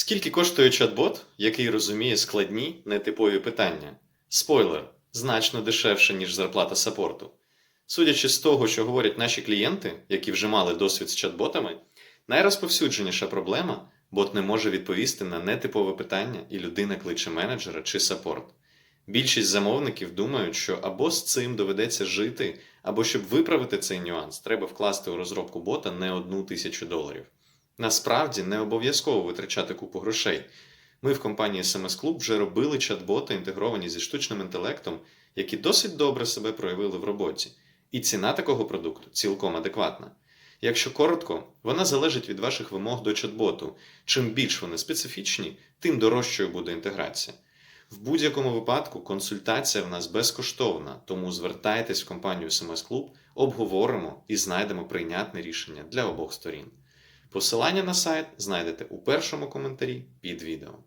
Скільки коштує чат-бот, який розуміє складні, нетипові питання? Спойлер, значно дешевше, ніж зарплата саппорту. Судячи з того, що говорять наші клієнти, які вже мали досвід з чат-ботами, найрозповсюдженіша проблема бот не може відповісти на нетипове питання, і людина кличе менеджера чи саппорт. Більшість замовників думають, що або з цим доведеться жити, або щоб виправити цей нюанс, треба вкласти у розробку бота не одну тисячу доларів. Насправді не обов'язково витрачати купу грошей. Ми в компанії SMS Club вже робили чат-боти, інтегровані зі штучним інтелектом, які досить добре себе проявили в роботі. І ціна такого продукту цілком адекватна. Якщо коротко, вона залежить від ваших вимог до чат-боту. Чим більш вони специфічні, тим дорожчою буде інтеграція. В будь-якому випадку консультація в нас безкоштовна, тому звертайтесь в компанію SMS Club, обговоримо і знайдемо прийнятне рішення для обох сторін. Посилання на сайт знайдете у першому коментарі під відео.